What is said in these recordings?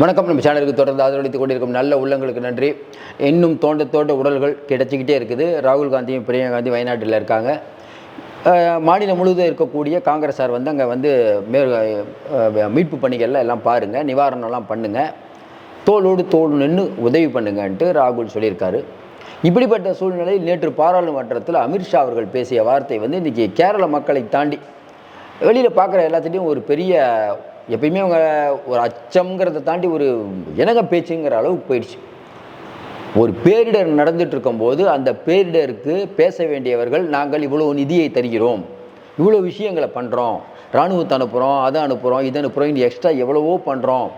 வணக்கம். நம்ம சேனலுக்கு தொடர்ந்து ஆதரவளித்துக் கொண்டிருக்கும் நல்ல உள்ளங்களுக்கு நன்றி. இன்னும் தோண்ட தோண்ட உடல்கள் கிடைச்சிக்கிட்டே இருக்குது. ராகுல் காந்தியும் பிரியங்கா காந்தி வயநாட்டில் இருக்காங்க. மாநிலம் முழுவதும் இருக்கக்கூடிய காங்கிரஸார் வந்து அங்கே வந்து மே மீட்பு பணிகள்லாம் எல்லாம் பாருங்கள் நிவாரணம்லாம் பண்ணுங்கள் தோளோடு தோல் நின்று உதவி பண்ணுங்கன்ட்டு ராகுல் சொல்லியிருக்காரு. இப்படிப்பட்ட சூழ்நிலையில் நேற்று பாராளுமன்றத்தில் அமித்ஷா அவர்கள் பேசிய வார்த்தை வந்து இன்றைக்கி கேரள மக்களை தாண்டி வெளியில் பார்க்குற எல்லாத்துலேயும் ஒரு பெரிய எப்பயுமே அவங்க ஒரு அச்சம்ங்கிறத தாண்டி ஒரு இணங்க பேச்சுங்கிற அளவுக்கு போயிடுச்சு. ஒரு பேரிடர் நடந்துட்டு இருக்கும்போது அந்த பேரிடருக்கு பேச வேண்டியவர்கள் நாங்கள் இவ்வளோ நிதியை தருகிறோம் இவ்வளோ விஷயங்களை பண்ணுறோம் இராணுவத்தை அனுப்புகிறோம் அதை அனுப்புகிறோம் இதை அனுப்புகிறோம் இந்த எக்ஸ்ட்ரா எவ்வளவோ பண்ணுறோம்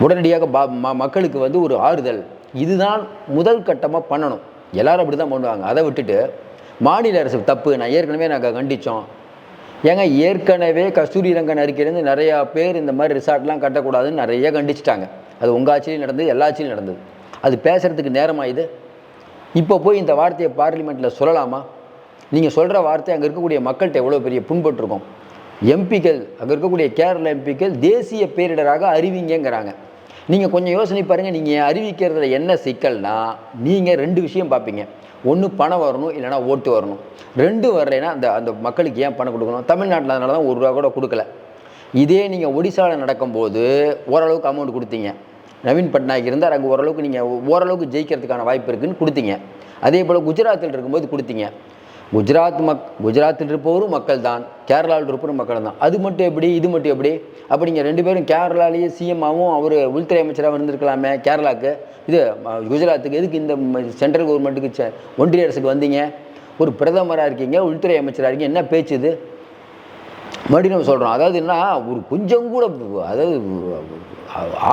உடனடியாக பா ம- மக்களுக்கு வந்து ஒரு ஆறுதல் இதுதான் முதல் கட்டமாக பண்ணணும். எல்லாரும் அப்படி தான் பண்ணுவாங்க. அதை விட்டுட்டு மாநில அரசு தப்பு நான் ஏற்கனவே நாங்கள் கண்டித்தோம் ஏங்க ஏற்கனவே கஸ்தூரி ரங்கன் அறிக்கையிலேருந்து நிறையா பேர் இந்த மாதிரி ரிசார்ட்லாம் கட்டக்கூடாதுன்னு நிறைய கண்டிச்சிட்டாங்க. அது உங்கள் ஆட்சியிலையும் நடந்தது எல்லா ஆட்சியிலும் நடந்தது. அது பேசுகிறதுக்கு நேரமாக இது? இப்போ போய் இந்த வார்த்தையை பார்லிமெண்ட்டில் சொல்லலாமா? நீங்கள் சொல்கிற வார்த்தை அங்கே இருக்கக்கூடிய மக்கள்கிட்ட எவ்வளோ பெரிய புண்பட்டிருக்கும் எம்பிக்கள் அங்கே இருக்கக்கூடிய கேரள எம்பிக்கள் தேசிய பேரிடராக அறிவிங்கங்கிறாங்க. நீங்கள் கொஞ்சம் யோசனை பாருங்கள் நீங்கள் அறிவிக்கிறதுல என்ன சிக்கல்னா நீங்கள் ரெண்டு விஷயம் பார்ப்பீங்க. ஒன்று பணம் வரணும் இல்லைனா ஓட்டு வரணும். ரெண்டு வரலைன்னா அந்த அந்த மக்களுக்கு ஏன் பணம் கொடுக்கணும்? தமிழ்நாட்டில் அதனால தான் ஒரு ரூபா கூட கொடுக்கல. இதே நீங்கள் ஒடிசாவில் நடக்கும்போது ஓரளவுக்கு அமௌண்ட் கொடுத்தீங்க. நவீன் பட்நாயக் இருந்தார் அங்கே ஓரளவுக்கு நீங்கள் ஓரளவுக்கு ஜெயிக்கிறதுக்கான வாய்ப்பு இருக்குதுன்னு கொடுத்தீங்க. அதே போல் குஜராத்தில் இருக்கும்போது கொடுத்தீங்க. குஜராத் மக் குஜராத்தில் இருப்பவரும் மக்கள் தான் கேரளாவில் இருப்பவரும் மக்கள் தான் அது மட்டும் எப்படி இது மட்டும் எப்படி? அப்போ நீங்கள் ரெண்டு பேரும் கேரளாலேயே சிஎம்மாவும் அவர் உள்துறை அமைச்சராக இருந்திருக்கலாமே கேரளாவுக்கு இது குஜராத்துக்கு எதுக்கு இந்த சென்ட்ரல் கவர்மெண்ட்டுக்கு ஒன்றிய அரசுக்கு வந்தீங்க? ஒரு பிரதமராக இருக்கீங்க உள்துறை அமைச்சராக இருக்கீங்க என்ன பேச்சு இது? மறுபடியும் நம்ம சொல்கிறோம் அதாவது என்ன? ஒரு கொஞ்சம் கூட அதாவது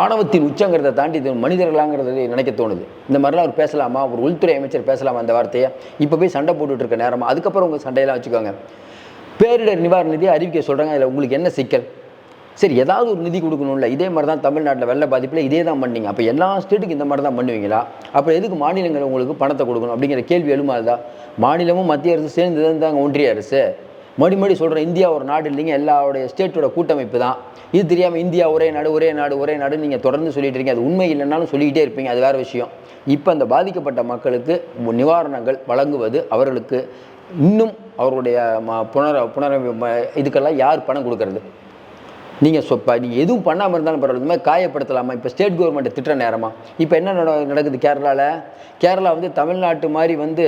ஆணவத்தின் உச்சங்கிறத தாண்டி மனிதர்களாங்கிறது மனிதர்களாங்கிறத நினைக்க தோணுது. இந்த மாதிரிலாம் அவர் பேசலாமா? ஒரு உள்துறை அமைச்சர் பேசலாமா அந்த வார்த்தையை? இப்போ போய் சண்டை போட்டுட்டு இருக்க அதுக்கப்புறம் உங்கள் சண்டையெல்லாம் வச்சுக்கோங்க. பேரிடர் நிவாரண நிதியை அறிவிக்க சொல்கிறாங்க அதில் உங்களுக்கு என்ன சிக்கல்? சரி ஏதாவது ஒரு நிதி கொடுக்கணும்ல. இதே மாதிரி தான் தமிழ்நாட்டில் வெள்ள பாதிப்பில் இதே தான் பண்ணீங்க. அப்போ எல்லா ஸ்டேட்டுக்கு இந்த மாதிரி தான் பண்ணுவீங்களா? அப்போ எதுக்கு மாநிலங்கள் உங்களுக்கு பணத்தை கொடுக்கணும் அப்படிங்கிற கேள்வி எழுமாதா? மாநிலமும் மத்திய அரசு சேர்ந்து தாங்க ஒன்றிய அரசு. மறுபடி மறுபடி சொல்கிறேன் இந்தியா ஒரு நாடு இல்லைங்க எல்லாருடைய ஸ்டேட்டோட கூட்டமைப்பு தான். இது தெரியாமல் இந்தியா ஒரே நாடு ஒரே நாடு ஒரே நாடு நீங்கள் தொடர்ந்து சொல்லிட்டு இருக்கீங்க. அது உண்மை இல்லைன்னாலும் சொல்லிக்கிட்டே இருப்பீங்க அது வேறு விஷயம். இப்போ அந்த பாதிக்கப்பட்ட மக்களுக்கு நிவாரணங்கள் வழங்குவது அவர்களுக்கு இன்னும் அவர்களுடைய ம- புனர புனர இதுக்கெல்லாம் யார் பணம் கொடுக்கறது? நீங்கள் சொப்பா நீங்கள் எதுவும் பண்ணாமல் இருந்தாலும் பரவாயில்ல. இந்த மாதிரி காயப்படுத்தலாமா? இப்போ ஸ்டேட் கவர்மெண்ட்டை திட்டுற நேரமா? இப்போ என்ன நட நடக்குது கேரளாவில் கேரளா வந்து தமிழ்நாட்டு மாதிரி வந்து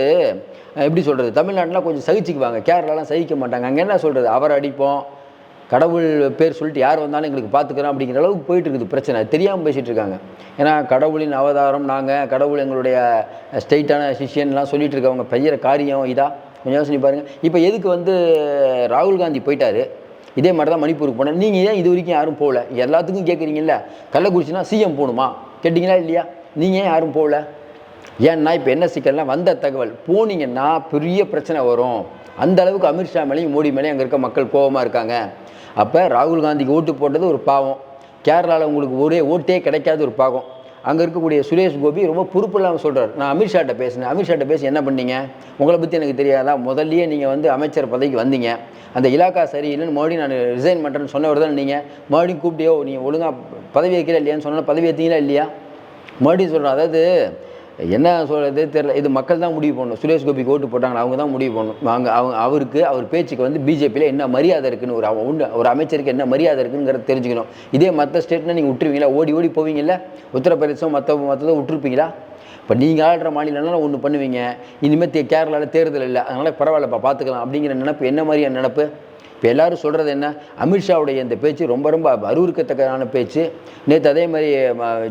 எப்படி சொல்கிறது தமிழ்நாட்டில் கொஞ்சம் சகிச்சுக்குவாங்க. கேரளாலாம் சகிக்க மாட்டாங்க. அங்கே என்ன சொல்கிறது அவர் அடிப்போம். கடவுள் பேர் சொல்லிட்டு யார் வந்தாலும் எங்களுக்கு பார்த்துக்கிறோம் அப்படிங்கிற அளவுக்கு போயிட்டு இருக்குது பிரச்சனை. தெரியாமல் பேசிகிட்டு இருக்காங்க. ஏன்னா கடவுளின் அவதாரம் நாங்கள் கடவுள் எங்களுடைய ஸ்டெயிட்டான சிஷியன்லாம் சொல்லிட்டு இருக்கவங்க பெய்கிற காரியம் இதாக கொஞ்சம் யோசனை பாருங்கள் இப்போ எதுக்கு வந்து ராகுல் காந்தி போயிட்டாரு? இதே மாதிரி தான் மணிப்பூருக்கு போனேன். நீங்கள் ஏன் இது வரைக்கும் யாரும் போகல? எல்லாத்துக்கும் கேட்குறீங்கல்ல கள்ளக்குறிச்சினா சிஎம் போகணுமா? கேட்டிங்களா இல்லையா? நீங்கள் ஏன் யாரும் போகல? ஏன்னா இப்போ என்ன சிக்கல்னா வந்த தகவல். போனீங்கன்னா பெரிய பிரச்சனை வரும். அந்த அளவுக்கு அமித்ஷா மேலேயும் மோடி மேலேயும் அங்கே இருக்க மக்கள் கோபமாக இருக்காங்க. அப்போ ராகுல் காந்திக்கு ஓட்டு போட்டது ஒரு பாவம். கேரளாவில் உங்களுக்கு ஒரே ஓட்டே கிடைக்காத ஒரு பாவம். அங்கே இருக்கக்கூடிய சுரேஷ் கோபி ரொம்ப பொறுப்பு இல்லாமல் சொல்கிறார் நான் அமித்ஷாட்ட பேசினேன். அமித்ஷாட்ட பேசி என்ன பண்ணீங்க? உங்களை பற்றி எனக்கு தெரியாதா? முதல்லயே நீங்கள் வந்து அமைச்சர் பதவிக்கு வந்தீங்க. அந்த இலாக்கா சரியில்லைன்னு மறுபடியும் நான் ரிசைன் பண்ணுறேன்னு சொன்னவர் தான் நீங்கள் மறுபடியும் கூப்பிட்டியோ நீங்கள் ஒழுங்காக பதவி வைக்கிற இல்லையான்னு சொன்னால் பதவி வைத்தீங்களா இல்லையா? மறுபடியும் சொல்கிறேன் அதாவது என்ன சொல்கிறது தெரில இது மக்கள் தான் முடிவு பண்ணணும். சுரேஷ் கோபிக்கு ஓட்டு போட்டாங்க அவங்க தான் முடிவு பண்ணணும். அவங்க அவங்க அவருக்கு அவர் பேச்சுக்கு வந்து பிஜேபியில் என்ன மரியாதை இருக்குன்னு ஒரு உண்டு ஒரு அமைச்சருக்கு என்ன மரியாதை இருக்குங்கிறத தெரிஞ்சுக்கணும். இதே மற்ற ஸ்டேட்னா நீங்கள் விட்டுருவீங்களா ஓடி ஓடி போவீங்கல்ல? உத்தரப்பிரதேசம் மற்ற மற்றதை விட்டுருப்பீங்களா இப்போ நீங்கள் ஆடுற மாநிலம்னால ஒன்று பண்ணுவீங்க. இனிமேல் தே கேரளாவில் தேர்தல் இல்லை. அதனால் பரவாயில்லப்பா பார்த்துக்கலாம் அப்படிங்கிற நினப்பு என்ன மாதிரியான நினப்பு? இப்போ எல்லாரும் சொல்கிறது என்ன? அமித்ஷாவுடைய இந்த பேச்சு ரொம்ப ரொம்ப அருவருக்கத்தக்கதான பேச்சு. நேற்று அதே மாதிரி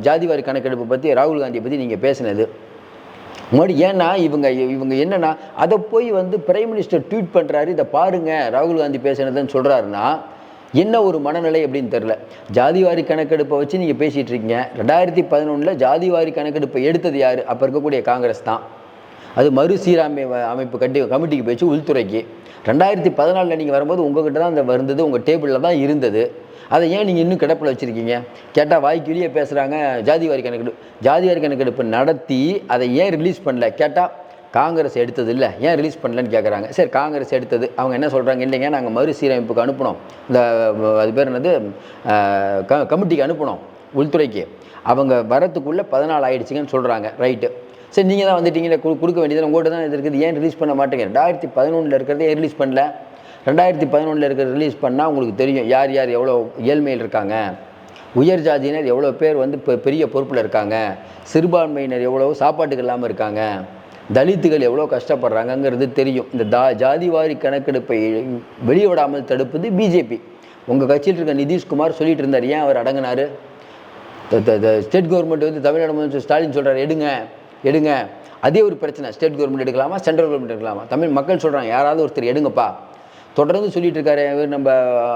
ஜாதிவாரி கணக்கெடுப்பு பற்றி ராகுல் காந்தியை பற்றி நீங்கள் பேசினது. முன்னாடி ஏன்னா இவங்க இவங்க என்னென்னா அதை போய் வந்து பிரைம் மினிஸ்டர் ட்வீட் பண்ணுறாரு இதை பாருங்கள் ராகுல் காந்தி பேசினதுன்னு சொல்கிறாருன்னா என்ன ஒரு மனநிலை அப்படின்னு தெரில ஜாதிவாரி கணக்கெடுப்பை வச்சு நீங்கள் பேசிகிட்டு இருக்கீங்க. ரெண்டாயிரத்தி பதினொன்றில் ஜாதிவாரி கணக்கெடுப்பை எடுத்தது யார்? அப்போ இருக்கக்கூடிய காங்கிரஸ் தான். அது மறுசீராமை வ- அமைப்பு கட்டி கமிட்டிக்கு போயிடுச்சு உள்துறைக்கு. ரெண்டாயிரத்தி பதினாலில் நீங்கள் வரும்போது உங்ககிட்ட தான் அந்த இருந்தது உங்கள் டேபிளில் தான் இருந்தது. அதை ஏன் நீங்கள் இன்னும் கிடப்பில் வச்சுருக்கீங்க? கேட்டால் வாய்க்கு வெளியே பேசுகிறாங்க ஜாதிவாரி கணக்கெடுப்பு ஜாதிவாரி கணக்கெடுப்பு நடத்தி அதை ஏன் ரிலீஸ் பண்ணல? கேட்டால் காங்கிரஸ் எடுத்தது இல்லை. ஏன் ரிலீஸ் பண்ணலன்னு கேட்குறாங்க சரி காங்கிரஸ் எடுத்தது. அவங்க என்ன சொல்கிறாங்க இல்லைங்க நாங்கள் மறுசீரமைப்புக்கு அனுப்பினோம். இந்த அது பேர் என்னது? க கமிட்டிக்கு அனுப்பினோம் உள்துறைக்கு. அவங்க வரத்துக்குள்ளே பதினாலு ஆயிடுச்சுங்கன்னு சொல்கிறாங்க ரைட்டு. சரி நீங்கள் தான் வந்துட்டீங்களே கு கொடுக்க வேண்டியது. உங்கள்கிட்ட தான் இது இருக்குது. ஏன் ரிலீஸ் பண்ண மாட்டேங்க ரெண்டாயிரத்தி பதினொன்றில் இருக்கிறதே ஏன் ரிலீஸ் பண்ணல? ரெண்டாயிரத்தி பதினொன்றில் இருக்கிற ரிலீஸ் பண்ணால் உங்களுக்கு தெரியும். யார் யார் எவ்வளோ ஏழ்மையில் இருக்காங்க? உயர் ஜாதியினர் எவ்வளோ பேர் வந்து இப்போ பெரிய பொறுப்பில் இருக்காங்க? சிறுபான்மையினர் எவ்வளோ சாப்பாட்டுக்கு இல்லாமல் இருக்காங்க? தலித்துகள் எவ்வளோ கஷ்டப்படுறாங்கங்கிறது தெரியும். இந்த தா ஜாதிவாரி கணக்கெடுப்பை வெளியே விடாமல் தடுப்பது பிஜேபி உங்கள் கட்சியில் இருக்க நிதிஷ்குமார் சொல்லிட்டு இருந்தார். ஏன் அவர் அடங்கினார்? ஸ்டேட் கவர்மெண்ட் வந்து தமிழ்நாடு முதலமைச்சர் ஸ்டாலின் சொல்கிறார் எடுங்க. எடுங்க. அதே ஒரு பிரச்சனை ஸ்டேட் கவர்மெண்ட் எடுக்கலாமா சென்ட்ரல் கவர்மெண்ட் எடுக்கலாமா? தமிழ் மக்கள் சொல்கிறாங்க யாராவது ஒருத்தர் எடுங்கப்பா. தொடர்ந்து சொல்லிட்டு இருக்காரு இவர் நம்ம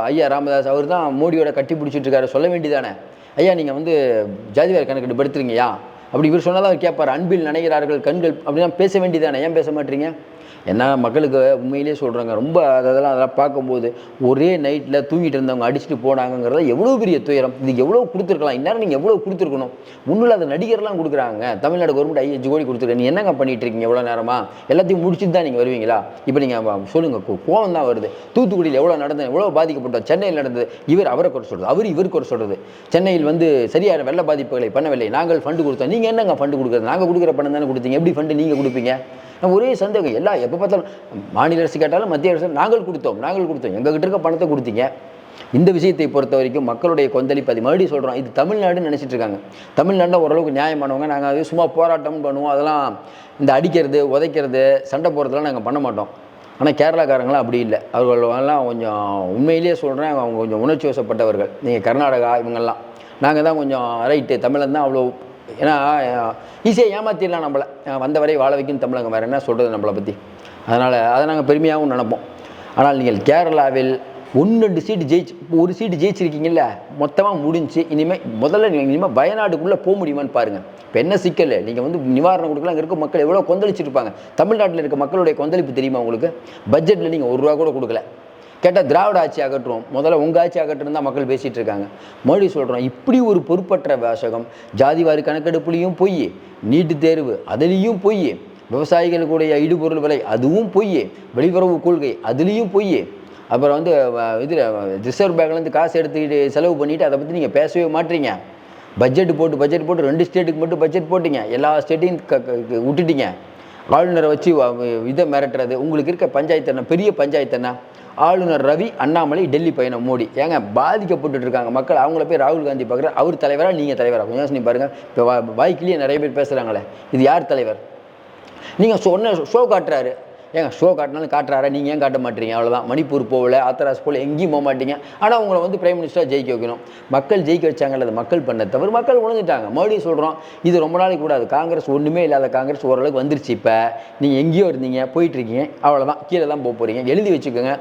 ஐயா ராமதாஸ் அவர் தான் மோடியோட கட்டி பிடிச்சிட்டு இருக்காரு சொல்ல வேண்டியதானே ஐயா நீங்கள் வந்து ஜாதிவாரி கணக்கெடு படுத்துறீங்கயா அப்படி இவர் சொன்னால் அவர் கேட்பார் அன்பில் நினைக்கிறார்கள் கண்கள் அப்படிலாம் பேச வேண்டியதானே ஏன் பேச மாட்டீங்க? ஏன்னா மக்களுக்கு உண்மையிலேயே சொல்கிறாங்க ரொம்ப அதெல்லாம் அதெல்லாம் பார்க்கும்போது ஒரே நைட்டில் தூங்கிட்டு இருந்தவங்க அடிச்சுட்டு போனாங்கிறத எவ்வளோ பெரிய துயரம். இது எவ்வளோ கொடுத்துருக்கலாம்? இந்நேரம் நீங்கள் எவ்வளோ கொடுத்துருக்கணும்? முன்னில் இல்லாத நடிகர்லாம் கொடுக்குறாங்க. தமிழ்நாடு கவர்மெண்ட் ஐயஞ்சு கோடி கொடுத்துருக்கேன் நீ என்னங்க பண்ணிகிட்டு இருக்கீங்க எவ்வளோ நேரமாக எல்லாத்தையும் முடிச்சுட்டு தான் நீங்கள் வருவீங்களா? இப்போ நீங்கள் சொல்லுங்கள் கோவம் தான் வருது. தூத்துக்குடியில் எவ்வளோ நடந்தது எவ்வளோ பாதிக்கப்பட்டோம் சென்னையில் நடந்தது இவர் அவரை குறை சொல்கிறது அவர் இவர் குறை சொல்கிறது சென்னையில் வந்து சரியான வெள்ள பாதிப்புகளை பண்ணவில்லை. நாங்கள் ஃபண்டு கொடுத்தோம். நீங்கள் என்னங்க ஃபண்டு கொடுக்குறது? நாங்கள் கொடுக்குற பணம் தானே கொடுத்தீங்க. எப்படி ஃபண்டு நீங்கள் கொடுப்பீங்க? ஒரே சந்தேகம். எல்லாம் எப்போ பார்த்தாலும் மாநில அரசு கேட்டாலும் மத்திய அரசு நாங்கள் கொடுத்தோம் நாங்கள் கொடுத்தோம். எங்ககிட்ட இருக்க பணத்தை கொடுத்தீங்க. இந்த விஷயத்தை பொறுத்த வரைக்கும் மக்களுடைய கொந்தளிப்பு அது மறுபடியும் சொல்கிறோம் இது தமிழ்நாடுன்னு நினச்சிட்டு இருக்காங்க. தமிழ்நாட்டில் ஓரளவுக்கு நியாயமானவங்க. நாங்கள் அது சும்மா போராட்டம் பண்ணுவோம். அதெல்லாம் இந்த அடிக்கிறது உதைக்கிறது சண்டை போடுறதுலாம் நாங்கள் பண்ண மாட்டோம். ஆனால் கேரளாக்காரங்களாம் அப்படி இல்லை. அவர்களெல்லாம் கொஞ்சம் உண்மையிலேயே சொல்கிறேன் அவங்க கொஞ்சம் உணர்ச்சி வசப்பட்டவர்கள். நீங்கள் கர்நாடகா இவங்கெல்லாம். நாங்கள் தான் கொஞ்சம் ரைட்டு தமிழன் தான் அவ்வளோ ஏன்னா ஈஸியாக ஏமாத்திடலாம் நம்மளை. வந்த வரை வாழ வைக்கும் தமிழகம். வேறு என்ன சொல்கிறது நம்மளை பற்றி அதனால் அதை நாங்கள் பெருமையாகவும் நினைப்போம். ஆனால் நீங்கள் கேரளாவில் ஒன்று ரெண்டு சீட்டு ஜெயிச்சு ஒரு சீட்டு ஜெயிச்சிருக்கீங்கல்ல? மொத்தமாக முடிஞ்சு இனிமேல் முதல்ல நீங்கள் இனிமேல் வயநாடுக்குள்ளே போக முடியுமான்னு பாருங்கள் இப்போ என்ன சிக்கல்? நீங்கள் வந்து நிவாரணம் கொடுக்கலாம். அங்கே இருக்க மக்கள் எவ்வளோ கொந்தளிச்சிருப்பாங்க. தமிழ்நாட்டில் இருக்க மக்களுடைய கொந்தளிப்பு தெரியுமா உங்களுக்கு? பட்ஜெட்டில் நீங்கள் ஒரு ரூபா கூட கொடுக்கல. கேட்டால் திராவிட ஆட்சி அகற்றுவோம். முதல்ல உங்கள் ஆட்சி அகற்றுன்னு தான் மக்கள் பேசிகிட்டு இருக்காங்க. மறுபடி சொல்கிறோம் இப்படி ஒரு பொறுப்பற்ற வாசகம் ஜாதிவாரி கணக்கெடுப்புலேயும் பொய் நீட்டு தேர்வு அதுலேயும் பொய் விவசாயிகளுக்குடைய இடுபொருள் விலை அதுவும் பொய் வெளியுறவு கொள்கை அதுலேயும் பொய். அப்புறம் வந்து இதில் ரிசர்வ் பேங்க்லேருந்து காசு எடுத்துக்கிட்டு செலவு பண்ணிவிட்டு அதை பற்றி நீங்கள் பேசவே மாட்டீங்க. பட்ஜெட் போட்டு பட்ஜெட் போட்டு ரெண்டு ஸ்டேட்டுக்கு மட்டும் பட்ஜெட் போட்டிங்க. எல்லா ஸ்டேட்டையும் க விட்டுட்டீங்க. ஆளுநரை வச்சு இதை மிரட்டுறது. உங்களுக்கு இருக்க பஞ்சாயத்து என்ன? பெரிய பஞ்சாயத்து என்ன? ஆளுநர் ரவி அண்ணாமலை டெல்லி பயணம் மோடி. ஏங்க பாதிக்கப்பட்டு இருக்காங்க மக்கள். அவங்கள போய் ராகுல் காந்தி பார்க்குற அவர் தலைவராக நீங்கள் தலைவராக கொஞ்சம் யோசனை பாருங்கள் இப்போ வாய்க்கிலேயே நிறைய பேர் பேசுகிறாங்களே இது யார் தலைவர்? நீங்கள் சொன்ன ஷோ காட்டுறாரு. ஏங்க ஷோ காட்டினாலும் காட்டுறாரு நீங்கள் ஏன் காட்ட மாட்டீங்க? அவ்வளோதான் மணிப்பூர் போகல ஆத்தராஸ் போகல எங்கேயும் போக மாட்டீங்க. ஆனால் உங்களை வந்து பிரைம் மினிஸ்டராக ஜெயிக்க வைக்கணும். மக்கள் ஜெயிக்க வச்சாங்கல்ல அது மக்கள் பண்ண தவிர மக்கள் உணர்ந்துட்டாங்க. மறுபடியும் சொல்கிறோம் இது ரொம்ப நாளைக்கு கூடாது. காங்கிரஸ் ஒன்றுமே இல்லாத காங்கிரஸ் ஓரளவுக்கு வந்துருச்சு இப்போ. நீங்கள் எங்கேயோ இருந்தீங்க போயிட்டுருக்கீங்க அவ்வளோதான் கீழே தான் போக போகிறீங்க எழுதி வச்சுக்கோங்க.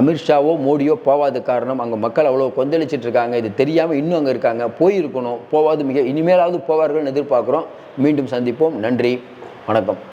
அமித்ஷாவோ மோடியோ போவாத காரணம் அங்கே மக்கள் அவ்வளோ கொந்தளிச்சிட்டு இருக்காங்க. இது தெரியாமல் இன்னும் அங்கே இருக்காங்க. போயிருக்கணும் போவாது மிக இனிமேலாவது போவார்கள்னு எதிர்பார்க்குறோம். மீண்டும் சந்திப்போம். நன்றி. வணக்கம்.